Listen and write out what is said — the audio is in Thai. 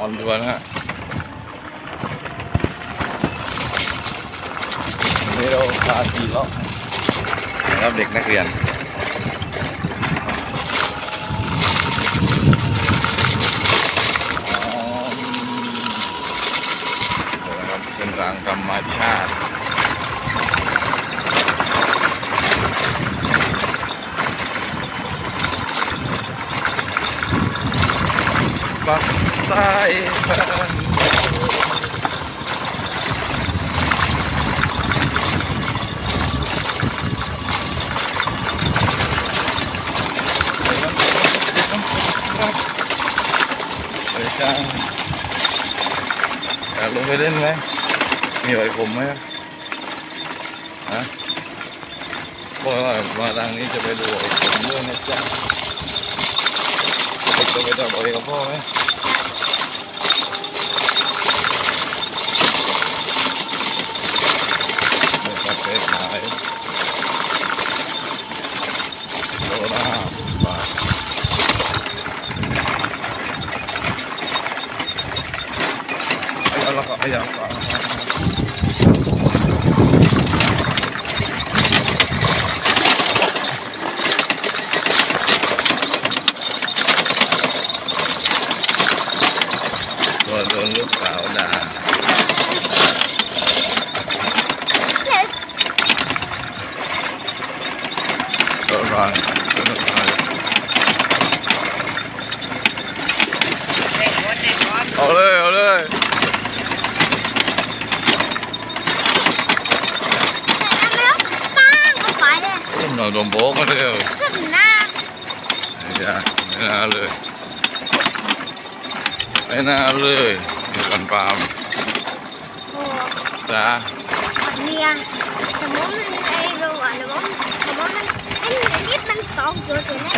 ออนทัวร์นะฮะวันนี้เราพาขี่เลาะนะครับเด็กนักเรียนอ๋อนรับเส้นทางธรรมชาติ ปักใต้บ้านไปจ้างอยากลงไปเล่นไหม มีไหวผมไหมฮะเพราะว่ามาทางนี้จะไปดูไหวผมด้วยนะจ๊ะ 이쪽에다 머리가 포함해 Yeah. ตัวโดนลูกสาวด่า เออร้อนเอาเลยเอาเลย แล้วป้างก็ไปเลย ต้มหน่อยดมโบกมาเร็ว ขึ้นหน้า อย่าไม่น่าเลย ไม่น่าเลยเดี๋ยวกันปาล์มโอ้จ้าเนี่ยสมมติมันไอ้รู้อะสมมติสมมติมันไอ้นิดมันสองจุดอยู่ในตัวเลยสมมติมันมา